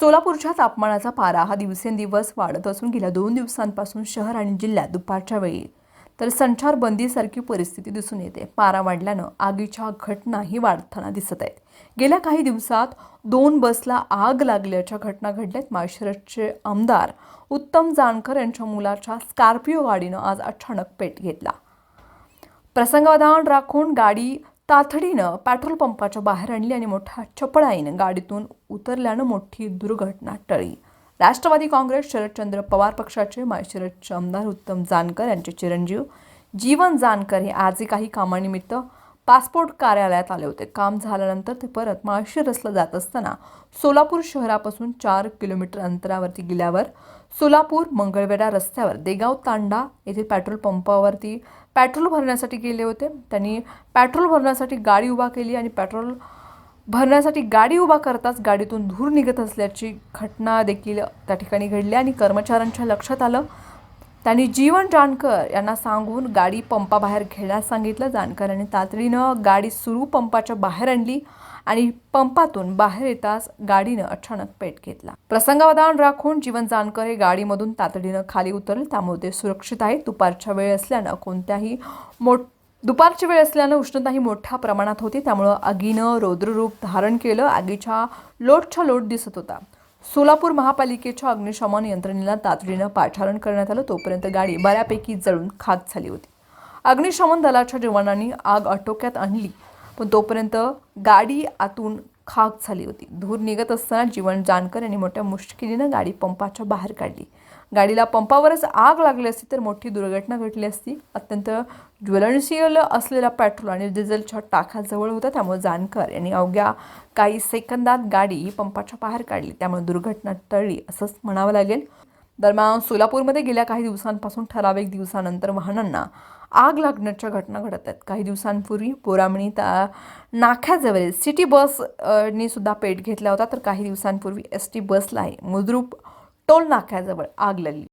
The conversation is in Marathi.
सोलापूरच्या तापमानाचा पारा हा दिवसेंदिवस वाढत असून गेल्या दोन दिवसांपासून शहर आणि जिल्ह्यात दुपारच्या वेळी. तर संचारबंदीसारखी परिस्थिती दिसून येते. पारा वाढल्यानं आगीच्या घटनाही वाढताना दिसत आहेत. गेल्या काही दिवसात दोन बसला आग लागल्याच्या घटना घडल्यात. माळशिरसचे आमदार उत्तम जानकर यांच्या मुलाच्या स्कॉर्पिओ गाडीनं आज अचानक पेट घेतला. प्रसंगावधान राखून गाडी तातडीनं पेट्रोल पंपाच्या बाहेर आणली आणि मोठ्या चपळाईनं गाडीतून उतरल्यानं मोठी दुर्घटना टळली. राष्ट्रवादी काँग्रेस शरदचंद्र पवार पक्षाचे माळशिरसचे आमदार उत्तम जानकर यांचे चिरंजीव जीवन जानकर हे आजही काही कामानिमित्त पासपोर्ट कार्यालयात आले होते. काम झाल्यानंतर ते परत माळशिरसला जात असताना सोलापूर शहरापासून चार किलोमीटर अंतरावरती गेल्यावर सोलापूर मंगळवेढा रस्त्यावर देगाव तांडा येथील पेट्रोल पंपावरती पेट्रोल भरण्यासाठी गेले होते. त्यांनी पेट्रोल भरण्यासाठी गाडी उभा केली आणि पेट्रोल भरण्यासाठी गाडी उभा करताच गाडीतून धूर निघत असल्याची घटना देखील त्या ठिकाणी घडली आणि कर्मचाऱ्यांच्या लक्षात आलं. त्यांनी जीवन जानकर यांना सांगून गाडी पंपाबाहेर घेण्यास सांगितलं. जानकर यांनी तातडीनं गाडी सुरू पंपाच्या बाहेर आणली आणि पंपातून बाहेर येताच गाडीनं अचानक पेट घेतला. प्रसंगावधान राखून जीवन जानकर हे गाडीमधून तातडीनं खाली उतरले. त्यामुळे ते सुरक्षित आहेत. दुपारच्या वेळ असल्यानं कोणत्याही मोठ दुपारची वेळ असल्यानं उष्णताही मोठ्या प्रमाणात होती. त्यामुळं आगीनं रौद्ररूप धारण केलं. आगीच्या लोटच्या लोट दिसत होता. सोलापूर महापालिकेच्या अग्निशमन यंत्रणेला तातडीनं पाचारण करण्यात आलं. तोपर्यंत गाडी बऱ्यापैकी जळून खाक झाली होती. अग्निशमन दलाच्या जवानांनी आग आटोक्यात आणली पण तोपर्यंत गाडी आतून खाक झाली होती. धूर निघत असताना जीवन जानकर यांनी मोठ्या मुश्किलीनं गाडी पंपाच्या बाहेर काढली. गाडीला पंपावरच आग लागली असती तर मोठी दुर्घटना घडली असती. अत्यंत ज्वलनशील असलेला पेट्रोल आणि डिझेलच्या टाकाजवळ होतं होता त्यामुळे जानकर यांनी अवघ्या काही सेकंदात गाडी ही पंपाच्या बाहेर काढली. त्यामुळे दुर्घटना टळली असंच म्हणावं लागेल. दरम्यान सोलापूरमध्ये गेल्या काही दिवसांपासून ठराविक दिवसानंतर वाहनांना आग लागण्याच्या घटना घडत आहेत. काही दिवसांपूर्वी पोरामणी त्या नाख्याजवळील सिटी बस सुद्धा पेट घेतला होता. तर काही दिवसांपूर्वी एस टी बसलाही मुद्रूप टोल नाक्याजवळ आग लागली.